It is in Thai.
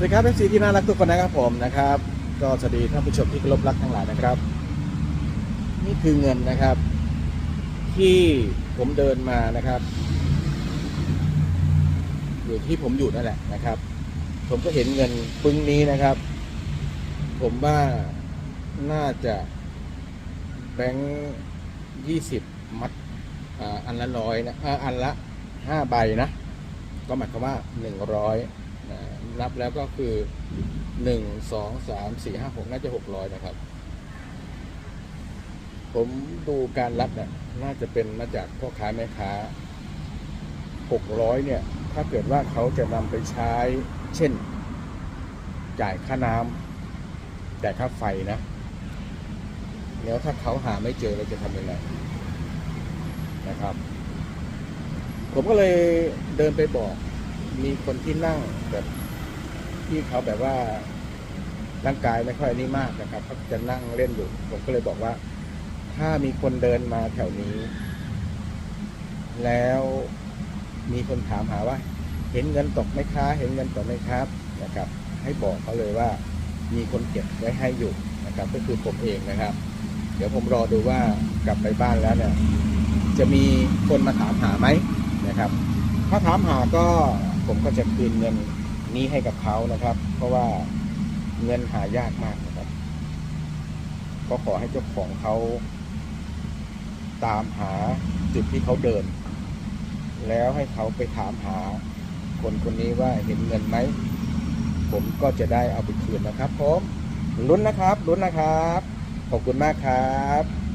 สวัสดีครับเอฟซีที่น่ารักทุกคนนะครับผมนะครับ ก็สวัสดีท่านผู้ชมที่เคารพรักทั้งหลายนะครับ นี่คือเงินนะครับ ที่ผมเดินมานะครับ อยู่ที่ผมอยู่นั่นแหละนะครับ ผมก็เห็นเงินปึ้งนี้นะครับ ผมว่าน่าจะแบงค์ยี่สิบมัดอันละร้อยนะอันละห้าใบนะ ก็หมายความว่าหนึ่งร้อย นับแล้วก็คือหนึ่งสองสามสี่ห้าหกน่าจะหกร้อยนะครับ ผมดูการรับเนี่ยน่าจะเป็นมาจากพ่อค้าแม่ค้าหกร้อยเนี่ย ถ้าเกิดว่าเขาจะนำไปใช้ เช่น จ่ายค่าน้ำจ่ายค่าไฟนะแล้วถ้าเขาหาไม่เจอเราจะทำยังไงนะครับ ผมก็เลยเดินไปบอก มีคนที่นั่งแบบ ที่เขาแบบว่าร่างกายไม่ค่อยนี่มากนะครับเขาจะนั่งเล่นอยู่ ผมก็เลยบอกว่า ถ้ามีคนเดินมาแถวนี้ แล้วมีคนถามหาว่า เห็นเงินตกไหมคะเห็นเงินตกไหมครับนะครับ ให้บอกเขาเลยว่า มีคนเก็บไว้ให้อยู่นะครับ ก็คือผมเองนะครับ เดี๋ยวผมรอดูว่ากลับไปบ้านแล้วเนี่ย จะมีคนมาถามหาไหมนะครับ ถ้าถามหาก็ผมก็จะคืนเงิน นี้ให้กับเขานะครับ เพราะว่าเงินหายากมากนะครับ ก็ขอให้เจ้าของเขาตามหาจุดที่เขาเดิน แล้วให้เขาไปถามหาคนคนนี้ว่าเห็นเงินไหม ผมก็จะได้เอาไปคืนนะครับผมลุ้นนะครับลุ้นนะครับ ขอบคุณมากครับ